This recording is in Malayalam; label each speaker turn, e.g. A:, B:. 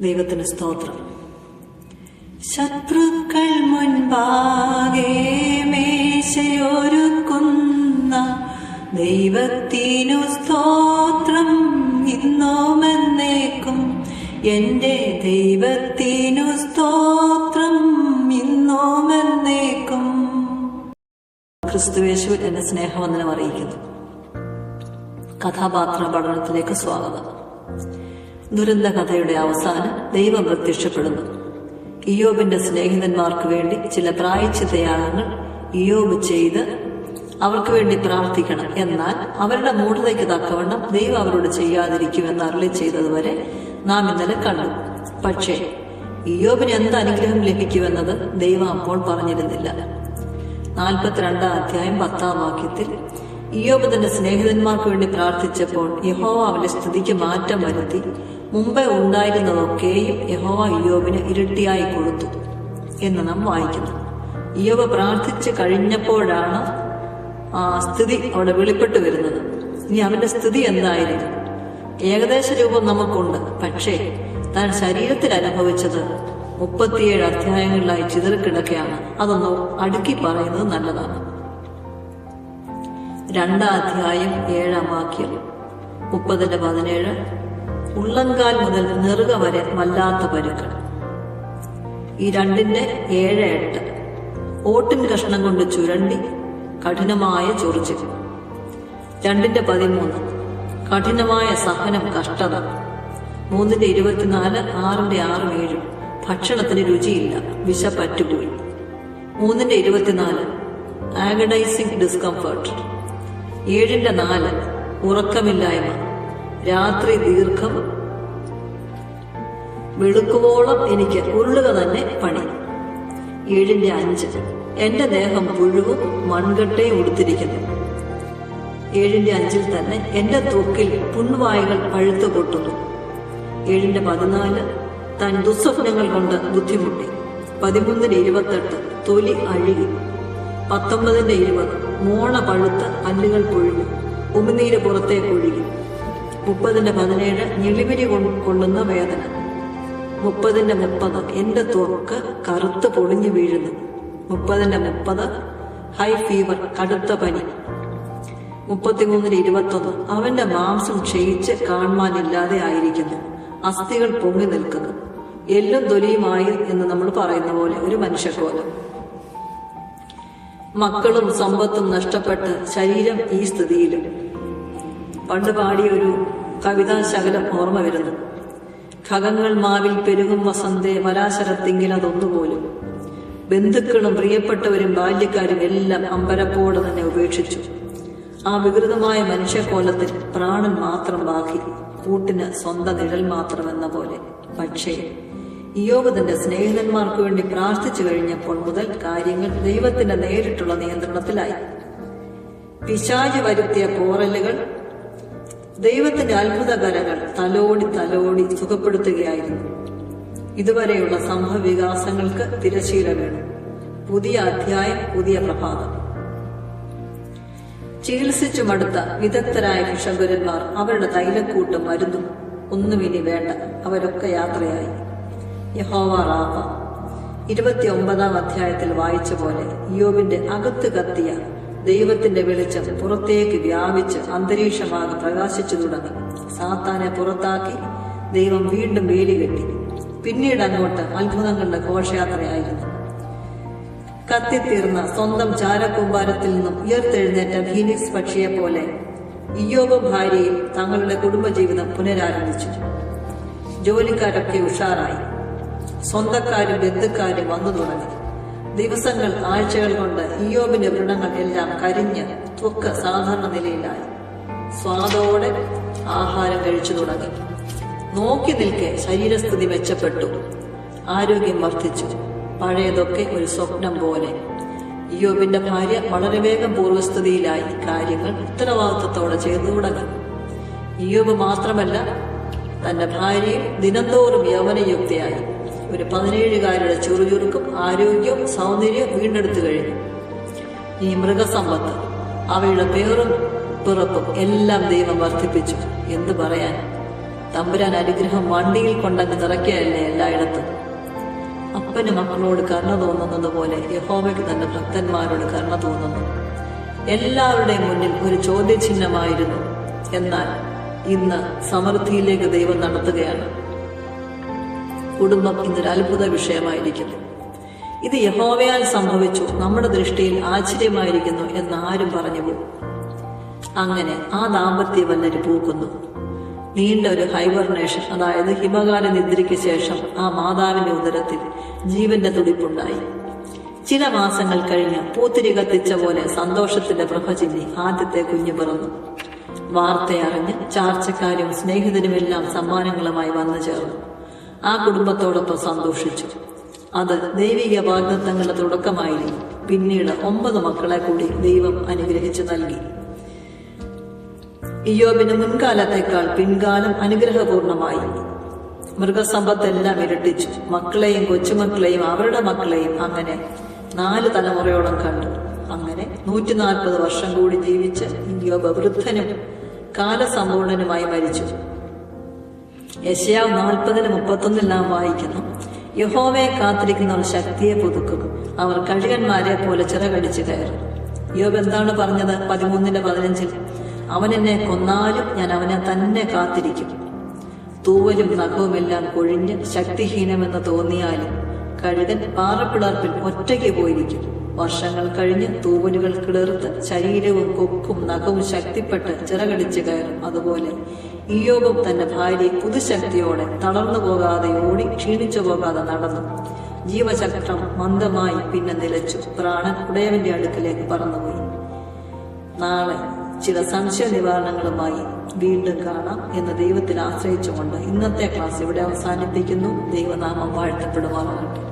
A: ദൈവത്തിന് സ്തോത്രം. ശത്രുക്കൾ മുൻപാകെ മേശയൊരുക്കുന്ന ദൈവത്തിനു സ്തോത്രം ഇന്നോമെന്നേക്കും. എന്റെ ദൈവത്തിനു സ്തോത്രം ഇന്നോമെന്നേക്കും. ക്രിസ്തുവേശു എന്റെ സ്നേഹവന്ദനം അറിയിക്കുന്നു. കഥാപാത്ര പഠനത്തിലേക്ക് സ്വാഗതം. ദുരന്ത കഥയുടെ അവസാനം ദൈവം പ്രത്യക്ഷപ്പെടുന്നു ഇയോബിന്റെ സ്നേഹിതന്മാർക്ക് വേണ്ടി ചില പ്രായച്ചിത്തയാഗങ്ങൾ ഇയോബ് ചെയ്ത് അവർക്ക് വേണ്ടി പ്രാർത്ഥിക്കണം. എന്നാൽ അവരുടെ മൂടിലേക്ക് തക്കവണ്ണം ദൈവം അവരോട് ചെയ്യാതിരിക്കുമെന്ന് അരളി ചെയ്തതുവരെ നാം ഇന്നലെ കണ്ടു. പക്ഷേ ഇയോബിന് എന്ത് അനുഗ്രഹം ലഭിക്കുമെന്നത് ദൈവം അപ്പോൾ പറഞ്ഞിരുന്നില്ല. നാൽപ്പത്തിരണ്ടാം അധ്യായം പത്താം വാക്യത്തിൽ ഇയോബ് തന്റെ സ്നേഹിതന്മാർക്ക് വേണ്ടി പ്രാർത്ഥിച്ചപ്പോൾ യഹോവ അവന്റെ സ്ഥിതിക്ക് മാറ്റം വരുത്തി മുമ്പേ ഉണ്ടായിരുന്നതൊക്കെയും യഹോവ ഇയോബിന് ഇരട്ടിയായി കൊടുത്തു എന്ന് നാം വായിക്കുന്നു. ഇയോബ് പ്രാർത്ഥിച്ച് കഴിഞ്ഞപ്പോഴാണ് ആ സ്ഥിതി അവിടെ വെളിപ്പെട്ടു വരുന്നത്. ഇനി അവന്റെ സ്ഥിതി എന്തായിരുന്നു ഏകദേശ രൂപം നമുക്കുണ്ട്. പക്ഷേ താൻ ശരീരത്തിൽ അനുഭവിച്ചത് മുപ്പത്തിയേഴ് അധ്യായങ്ങളിലായി ചിതറിക്കിടക്കുകയാണ്. അതൊന്ന് അടുക്കി പറയുന്നത് നല്ലതാണ്. രണ്ടാം അധ്യായം ഏഴാം വാക്യം മുപ്പതിന്റെ പതിനേഴ് ഉള്ളങ്കാൽ മുതൽ നെറുക വരെ വല്ലാത്ത പരുക്കൾ. ഈ രണ്ടിന്റെ ഏഴ് എട്ട്. ഓട്ടിൻ കഷ്ണം കൊണ്ട് ചുരണ്ടി കഠിനമായ ചൊറിച്ചു രണ്ടിന്റെ പതിമൂന്ന്. കഠിനമായ സഹനം കഷ്ടത. മൂന്നിന്റെ ഇരുപത്തിനാല് ആറിന്റെ ആറും ഏഴും. ഭക്ഷണത്തിന് രുചിയില്ല വിശ പറ്റുപോയി മൂന്നിന്റെ ഇരുപത്തിനാല് ആഗഡൈസിംഗ് ഡിസ്കംഫർട്ട് ഏഴിന്റെ നാല് ഉറക്കമില്ലായ്മ. രാത്രി ദീർഘം വെളുക്കുവോളം എനിക്ക് ഉരുളുക തന്നെ പണി. ഏഴിന്റെ അഞ്ച്. എന്റെ ദേഹം പുഴുവും മൺകട്ടയും ഉടുത്തിരിക്കുന്നു. ഏഴിന്റെ അഞ്ചിൽ തന്നെ എന്റെ ത്വക്കിൽ പുൺവായുകൾ പഴുത്തു പൊട്ടുന്നു. ഏഴിന്റെ പതിനാല്. താൻ ദുസ്വപ്നങ്ങൾ കൊണ്ട് ബുദ്ധിമുട്ടി. പതിമൂന്നിന് ഇരുപത്തെട്ട്. തൊലി അഴുകി. പത്തൊമ്പതിന്റെ ഇരുപത്. മോണ പഴുത്ത് പല്ലുകൾ പൊഴുകി ഉമിനീര് പുറത്തേക്ക് ഒഴുകി. മുപ്പതിന്റെ പതിനേഴ് ഞെളിമിരി കൊള്ളുന്ന വേദന. മുപ്പതിന്റെ മുപ്പത് എന്റെ ത്വക്ക് കറുത്ത് പൊളിഞ്ഞു വീഴുന്നു. മുപ്പതിന്റെ മുപ്പത് ഹൈ ഫീവർ കടുത്ത പനി. മുപ്പത്തിമൂന്നിന് ഇരുപത്തൊന്ന് അവന്റെ മാംസം ക്ഷയിച്ച് കാണുവാനില്ലാതെ ആയിരിക്കുന്നു. അസ്ഥികൾ പൊങ്ങി നിൽക്കുന്നു. എല്ലും തൊലിയുമായി എന്ന് നമ്മൾ പറയുന്ന പോലെ ഒരു മനുഷ്യക്കോലം. മക്കളും സമ്പത്തും നഷ്ടപ്പെട്ട് ശരീരം ഈ സ്ഥിതിയിലും. പണ്ട് പാടിയ ഒരു കവിതാ ശകലം ഓർമ്മ വരുന്നു. ഖഗങ്ങൾ മാവിൽ പെരുകും വസന്തേ മലാശരത്തെങ്കിൽ അതൊന്നുപോലും. ബന്ധുക്കളും പ്രിയപ്പെട്ടവരും ബാല്യക്കാരും എല്ലാം അമ്പരപ്പോടെ തന്നെ ഉപേക്ഷിച്ചു. ആ വികൃതമായ മനുഷ്യക്കോലത്തിൽ പ്രാണൻ മാത്രം ബാക്കി കൂട്ടിന് സ്വന്തം നിഴൽ മാത്രമെന്ന പോലെ. പക്ഷേ ഇയോബ് തന്റെ സ്നേഹിതന്മാർക്ക് വേണ്ടി പ്രാർത്ഥിച്ചു കഴിഞ്ഞപ്പോൾ മുതൽ കാര്യങ്ങൾ ദൈവത്തിന്റെ നേരിട്ടുള്ള നിയന്ത്രണത്തിലായി. പിശാജ് വരുത്തിയ പോറലുകൾ ദൈവത്തിന്റെ അത്ഭുത കലകൾ തലോടി തലോടി സുഖപ്പെടുത്തുകയായിരുന്നു. ഇതുവരെയുള്ള സംഭവ വികാസങ്ങൾക്ക് തിരശീല വേണം. പുതിയ അധ്യായം പുതിയ പ്രഭാതം. ചികിത്സിച്ചു മടുത്ത വിദഗ്ധരായ ഭിഷകുരന്മാർ അവരുടെ തൈലക്കൂട്ടും മരുന്നും ഒന്നും ഇനി വേണ്ട. അവരൊക്കെ യാത്രയായി. യഹോവ റാഫ. ഇരുപത്തി ഒമ്പതാം അധ്യായത്തിൽ വായിച്ച പോലെ യോബിന്റെ അകത്ത് കത്തിയ ദൈവത്തിന്റെ വെളിച്ചം പുറത്തേക്ക് വ്യാപിച്ച് അന്തരീക്ഷമാകെ പ്രകാശിച്ചു തുടങ്ങി. സാത്താനെ പുറത്താക്കി ദൈവം വീണ്ടും വേലി കെട്ടി. പിന്നീട് അങ്ങോട്ട് അത്ഭുതങ്ങളുടെ ഘോഷയാത്രയായിരുന്നു. കത്തിത്തീർന്ന സ്വന്തം ചാരക്കൂമ്പാരത്തിൽ നിന്നും ഉയർത്തെഴുന്നേറ്റ ഫീനിക്സ് പക്ഷിയെ പോലെ ഇയോബ ഭാര്യയും തങ്ങളുടെ കുടുംബജീവിതം പുനരാരംഭിച്ചു. ജോലിക്കാരൊക്കെ ഉഷാറായി. സ്വന്തക്കാരും ബന്ധുക്കാരും വന്നു തുടങ്ങി. ദിവസങ്ങൾ ആഴ്ചകൾ കൊണ്ട് ഇയോബിന്റെ വൃണങ്ങൾ എല്ലാം കരിഞ്ഞ് ത്വക്ക് സാധാരണ നിലയിലായി. സ്വാദോടെ ആഹാരം കഴിച്ചു തുടങ്ങി. നോക്കി നിൽക്കെ ശരീരസ്ഥിതി മെച്ചപ്പെട്ടു. ആരോഗ്യം വർദ്ധിച്ചു. പഴയതൊക്കെ ഒരു സ്വപ്നം പോലെ. ഇയോബിന്റെ ഭാര്യ വളരെ വേഗം പൂർവസ്ഥിതിയിലായി കാര്യങ്ങൾ ഉത്തരവാദിത്വത്തോടെ ചെയ്തു തുടങ്ങി. ഇയോബ് മാത്രമല്ല തന്റെ ഭാര്യയും ദിനംതോറും യൗവനയുക്തയായി. ഒരു പതിനേഴുകാരുടെ ചുറുചുറുക്കും ആരോഗ്യവും സൗന്ദര്യവും വീണ്ടെടുത്തു കഴിഞ്ഞു. ഈ മൃഗസമ്പത്ത് അവയുടെ പേറും പിറപ്പും എല്ലാം ദൈവം വർദ്ധിപ്പിച്ചു എന്തു പറയാൻ തമ്പുരാൻ അനുഗ്രഹം വണ്ടിയിൽ കൊണ്ടങ്ങ് നിറയ്ക്കുകയല്ലേ എല്ലായിടത്തും. അപ്പന് മക്കളോട് കരുണ തോന്നുന്നത് പോലെ യഹോമയ്ക്ക് തന്റെ ഭക്തന്മാരോട് കരുണ തോന്നുന്നു. എല്ലാവരുടെയും മുന്നിൽ ഒരു ചോദ്യചിഹ്നമായിരുന്നു. എന്നാൽ ഇന്ന് സമൃദ്ധിയിലേക്ക് ദൈവം നടത്തുകയാണ്. കുടുംബം ഇന്നൊരു അത്ഭുത വിഷയമായിരിക്കുന്നു. ഇത് യഹോവയാൽ സംഭവിച്ചു നമ്മുടെ ദൃഷ്ടിയിൽ ആശ്ചര്യമായിരിക്കുന്നു എന്ന് ആരും പറഞ്ഞു പോകും അങ്ങനെ ആ ദാമ്പത്യ വല്ലര് പൂക്കുന്നു. നീണ്ട ഒരു ഹൈബർനേഷൻ അതായത് ഹിമകാല നിദ്രയ്ക്ക് ശേഷം ആ മാതാവിന്റെ ഉദരത്തിൽ ജീവന്റെ തുടിപ്പുണ്ടായി. ചില മാസങ്ങൾ കഴിഞ്ഞ് പൂത്തിരി കത്തിച്ച പോലെ സന്തോഷത്തിന്റെ പ്രഭചിന്നി ആദ്യത്തെ കുഞ്ഞു പിറന്നു. വാർത്തയറിഞ്ഞ് ചാർച്ചക്കാരും സ്നേഹിതരുമെല്ലാം സമ്മാനങ്ങളുമായി വന്നു ചേർന്നു. ആ കുടുംബത്തോടൊപ്പം സന്തോഷിച്ചു. അത് ദൈവിക വാഗ്ദത്തങ്ങളുടെ തുടക്കമായിരുന്നു. പിന്നീട് ഒമ്പത് മക്കളെ കൂടി ദൈവം അനുഗ്രഹിച്ചു നൽകി. ഇയോബിന് മുൻകാലത്തേക്കാൾ പിൻകാലം അനുഗ്രഹപൂർണമായി. മൃഗസമ്പത്തെല്ലാം ഇരട്ടിച്ചു. മക്കളെയും കൊച്ചുമക്കളെയും അവരുടെ മക്കളെയും അങ്ങനെ നാല് തലമുറയോളം കണ്ടു. അങ്ങനെ നൂറ്റി നാൽപ്പത് വർഷം കൂടി ജീവിച്ച് ഇയോബ വൃദ്ധനും കാലസമ്പൂർണനുമായി മരിച്ചു. യശയാവ് നാൽപ്പതിന് മുപ്പത്തൊന്നിൽ നാം വായിക്കുന്നു. യഹോവയെ കാത്തിരിക്കുന്നവർ ശക്തിയെ പുതുക്കും അവർ കഴുകന്മാരെ പോലെ ചിറകടിച്ചു കയറും. യോബ് എന്താണ് പറഞ്ഞത് പതിമൂന്നിന്റെ പതിനഞ്ചിൽ? അവൻ എന്നെ കൊന്നാലും ഞാൻ അവനെ തന്നെ കാത്തിരിക്കും. തൂവലും നഖവുമെല്ലാം കൊഴിഞ്ഞ് ശക്തിഹീനമെന്ന് തോന്നിയാലും കഴുകൻ പാറപ്പിളർപ്പിൽ ഒറ്റയ്ക്ക് പോയിരിക്കും. വർഷങ്ങൾ കഴിഞ്ഞ് തൂവലുകൾ കിളിർത്ത് ശരീരവും കൊക്കും നഖവും ശക്തിപ്പെട്ട് ചിറകടിച്ചു കയറും. അതുപോലെ ഇയോബും തന്റെ ഭാര്യ പുതുശക്തിയോടെ തളർന്നു പോകാതെ ഓടി ക്ഷീണിച്ചു പോകാതെ നടന്നു. ജീവചക്രം മന്ദമായി പിന്നെ നിലച്ചു പ്രാണൻ ഉടയവന്റെ അടുക്കിലേക്ക് പറന്നുപോയി. നാളെ ചില സംശയ നിവാരണങ്ങളുമായി വീണ്ടും കാണാം എന്ന് ദൈവത്തിൽ ആശ്രയിച്ചുകൊണ്ട് ഇന്നത്തെ ക്ലാസ് ഇവിടെ അവസാനിപ്പിക്കുന്നു. ദൈവനാമം വാഴ്ത്തപ്പെടുമാറാകട്ടെ.